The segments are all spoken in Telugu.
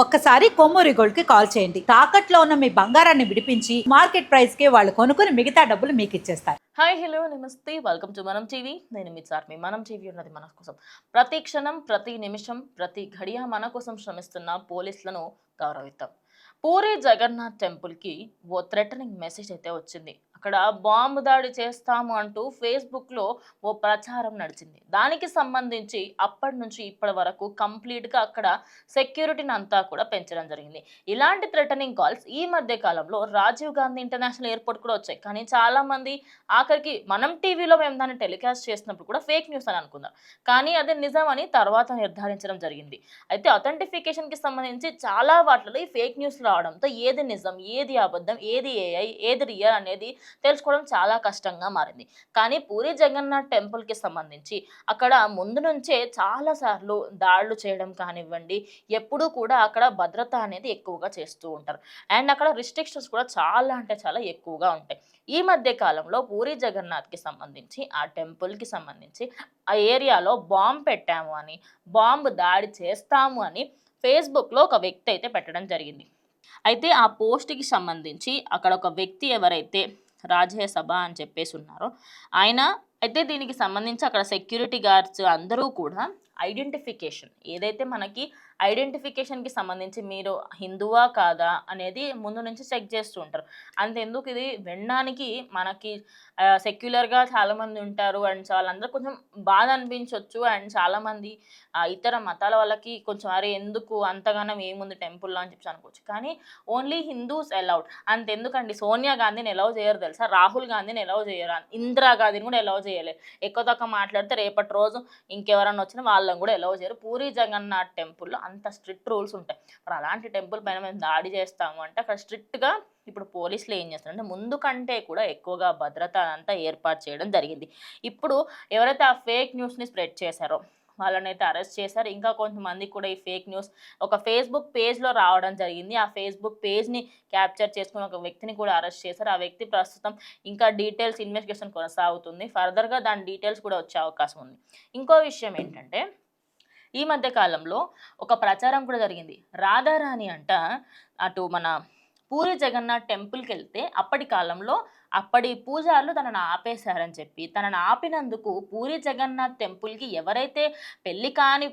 ఒక్కసారి కొమ్మూరి గోల్డ్కి కాల్ చేయండి. తాకట్లో ఉన్న మీ బంగారాన్ని విడిపించి మార్కెట్ ప్రైస్కి వాళ్ళు కొనుక్కుని మిగతా డబ్బులు మీకు ఇచ్చేస్తారు. హాయ్ హలో నమస్తే. వెల్కమ్ టు మనం టీవీ నేను మీ సార్మి మనం టీవీ ఉన్నది మన కోసం. ప్రతి క్షణం ప్రతి నిమిషం ప్రతి ఘడియ మన కోసం శ్రమిస్తున్న పోలీసులను గౌరవిద్దాం. పూరి జగన్నాథ్ టెంపుల్కి ఓ థ్రెటనింగ్ మెసేజ్ అయితే వచ్చింది. అక్కడ బాంబు దాడి చేస్తాము అంటూ ఫేస్బుక్లో ఓ ప్రచారం నడిచింది. దానికి సంబంధించి అప్పటి నుంచి ఇప్పటి వరకు కంప్లీట్గా అక్కడ సెక్యూరిటీని అంతా కూడా పెంచడం జరిగింది. ఇలాంటి థ్రెటనింగ్ కాల్స్ ఈ మధ్య కాలంలో రాజీవ్ గాంధీ ఇంటర్నేషనల్ ఎయిర్పోర్ట్ కూడా వచ్చాయి. కానీ చాలామంది ఆఖరికి మనం టీవీలో మేము దాన్ని టెలికాస్ట్ చేసినప్పుడు కూడా ఫేక్ న్యూస్ అని అనుకుందాం కానీ అది నిజం అని తర్వాత నిర్ధారించడం జరిగింది. అయితే అథెంటిఫికేషన్కి సంబంధించి చాలా వాటిలో ఈ ఫేక్ న్యూస్ రావడంతో ఏది నిజం ఏది అబద్ధం ఏది ఏఐ ఏది రియల్ అనేది తెలుసుకోవడం చాలా కష్టంగా మారింది. కానీ పూరి జగన్నాథ్ టెంపుల్కి సంబంధించి అక్కడ ముందు నుంచే చాలాసార్లు దాడులు చేయడం కానివ్వండి ఎప్పుడూ కూడా అక్కడ భద్రత అనేది ఎక్కువగా చేస్తూ ఉంటారు. అండ్ అక్కడ రిస్ట్రిక్షన్స్ కూడా చాలా అంటే చాలా ఎక్కువగా ఉంటాయి. ఈ మధ్య కాలంలో పూరి జగన్నాథ్కి సంబంధించి ఆ టెంపుల్కి సంబంధించి ఆ ఏరియాలో బాంబ్ పెట్టాము అని బాంబు దాడి చేస్తాము అని ఫేస్బుక్లో ఒక వ్యక్తి అయితే పెట్టడం జరిగింది. అయితే ఆ పోస్ట్కి సంబంధించి అక్కడ ఒక వ్యక్తి ఎవరైతే రాజ్యసభ అని చెప్పేసి ఉన్నారు. ఆయన అయితే దీనికి సంబంధించి అక్కడ సెక్యూరిటీ గార్డ్స్ అందరూ కూడా ఐడెంటిఫికేషన్. ఏదైతే మనకి ఐడెంటిఫికేషన్కి సంబంధించి మీరు హిందువా కాదా అనేది ముందు నుంచి చెక్ చేస్తూ ఉంటారు. అంతెందుకు ఇది వినడానికి మనకి సెక్యులర్గా చాలామంది ఉంటారు అండ్ వాళ్ళందరూ కొంచెం బాధ అనిపించవచ్చు అండ్ చాలామంది ఇతర మతాల వాళ్ళకి కొంచెం అరే ఎందుకు అంతగానం ఏముంది టెంపుల్లో అని చెప్పి అనుకోవచ్చు. కానీ ఓన్లీ హిందూస్ అలౌడ్. అంతెందుకండి సోనియా గాంధీని ఎలవ్ చేయరు తెలుసా? రాహుల్ గాంధీని ఎలవ్ చేయరు. ఇందిరా గాంధీని కూడా ఎలవ్ చేయలేదు. ఎక్కువ తక్కువ మాట్లాడితే రేపటి రోజు ఇంకెవరన్నా వచ్చినా వాళ్ళని కూడా ఎలవ్ చేయరు. పూరి జగన్నాథ్ టెంపుల్లో అంత స్ట్రిక్ట్ రూల్స్ ఉంటాయి. మరి అలాంటి టెంపుల్ పైన మేము దాడి చేస్తాము అంటే అక్కడ స్ట్రిక్ట్గా ఇప్పుడు పోలీసులు ఏం చేస్తారు అంటే ముందు కంటే కూడా ఎక్కువగా భద్రత అంతా ఏర్పాటు చేయడం జరిగింది. ఇప్పుడు ఎవరైతే ఆ ఫేక్ న్యూస్ని స్ప్రెడ్ చేశారో వాళ్ళని అయితే అరెస్ట్ చేశారు. ఇంకా కొంతమంది కూడా ఈ ఫేక్ న్యూస్ ఒక ఫేస్బుక్ పేజ్లో రావడం జరిగింది. ఆ ఫేస్బుక్ పేజ్ని క్యాప్చర్ చేసుకుని ఒక వ్యక్తిని కూడా అరెస్ట్ చేశారు. ఆ వ్యక్తి ప్రస్తుతం ఇంకా డీటెయిల్స్ ఇన్వెస్టిగేషన్ కొనసాగుతుంది. ఫర్దర్గా దాని డీటెయిల్స్ కూడా వచ్చే అవకాశం ఉంది. ఇంకో విషయం ఏంటంటే ఈ మధ్య కాలంలో ఒక ప్రచారం కూడా జరిగింది. రాధారాణి అంట అటు మన పూరి జగన్నాథ్ టెంపుల్కి వెళ్తే అప్పటి కాలంలో అప్పటి పూజారులు తనను ఆపేశారని చెప్పి తనను ఆపినందుకు పూరి జగన్నాథ్ టెంపుల్కి ఎవరైతే పెళ్ళి కాని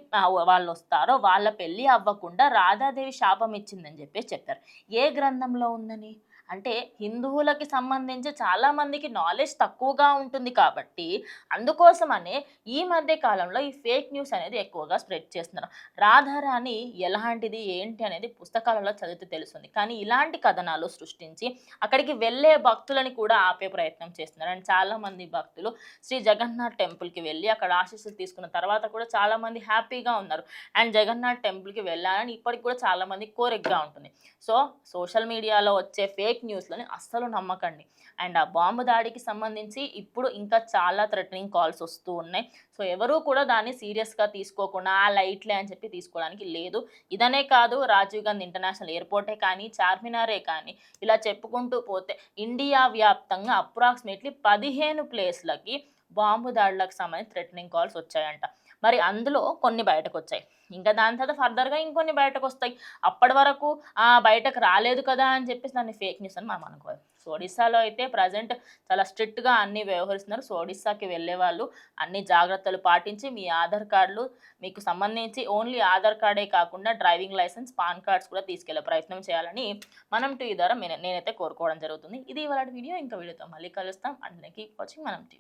వాళ్ళు వస్తారో వాళ్ళ పెళ్ళి అవ్వకుండా రాధాదేవి శాపం ఇచ్చిందని చెప్పి చెప్పారు. ఏ గ్రంథంలో ఉందని? అంటే హిందువులకి సంబంధించి చాలా మందికి నాలెడ్జ్ తక్కువగా ఉంటుంది కాబట్టి అందుకోసమనే ఈ మధ్య కాలంలో ఈ ఫేక్ న్యూస్ అనేది ఎక్కువగా స్ప్రెడ్ చేస్తున్నారు. రాధారాణి ఎలాంటిది ఏంటి అనేది పుస్తకాలలో చదివితే తెలుస్తుంది. కానీ ఇలాంటి కథనాలు సృష్టించి అక్కడికి వెళ్ళే భక్తులని కూడా ఆపే ప్రయత్నం చేస్తున్నారు. అండ్ చాలామంది భక్తులు శ్రీ జగన్నాథ్ టెంపుల్కి వెళ్ళి అక్కడ ఆశీస్సులు తీసుకున్న తర్వాత కూడా చాలామంది హ్యాపీగా ఉన్నారు. అండ్ జగన్నాథ్ టెంపుల్కి వెళ్ళాలని ఇప్పటికి కూడా చాలామంది కోరికగా ఉంటుంది. సో సోషల్ మీడియాలో వచ్చే ఫేక్ న్యూస్లని అస్సలు నమ్మకండి. అండ్ ఆ బాంబు దాడికి సంబంధించి ఇప్పుడు ఇంకా చాలా థ్రెటనింగ్ కాల్స్ వస్తూ ఉన్నాయి. సో ఎవరూ కూడా దాన్ని సీరియస్గా తీసుకోకుండా ఆ లైట్లే అని చెప్పి తీసుకోవడానికి లేదు. ఇదనే కాదు రాజీవ్ గాంధీ ఇంటర్నేషనల్ ఎయిర్పోర్టే కానీ చార్మినారే కానీ ఇలా చెప్పుకుంటూ పోతే ఇండియా వ్యాప్తంగా అప్రాక్సిమేట్లీ పదిహేను ప్లేస్లకి బాంబు దాడులకు సంబంధించి థ్రెటనింగ్ కాల్స్ వచ్చాయంట. మరి అందులో కొన్ని బయటకు వచ్చాయి ఇంకా దాని తర్వాత ఫర్దర్గా ఇంకొన్ని బయటకు వస్తాయి అప్పటి వరకు ఆ బయటకు రాలేదు కదా అని చెప్పేసి దాన్ని ఫేక్ న్యూస్ అని మనం అనుకోవాలి. సో ఒడిస్సాలో అయితే ప్రజెంట్ చాలా స్ట్రిక్ట్గా అన్ని వ్యవహరిస్తున్నారు. సో ఒడిస్సాకి వెళ్ళే వాళ్ళు అన్ని జాగ్రత్తలు పాటించి మీ ఆధార్ కార్డులు మీకు సంబంధించి ఓన్లీ ఆధార్ కార్డే కాకుండా డ్రైవింగ్ లైసెన్స్ పాన్ కార్డ్స్ కూడా తీసుకెళ్ళే ప్రయత్నం చేయాలని మనం టీవీ ద్వారా నేను- నేనైతే కోరుకోవడం జరుగుతుంది. ఇది ఇవాళ వీడియో. ఇంకా వీడియోతో మళ్ళీ కలుస్తాం. And keep watching Manam TV.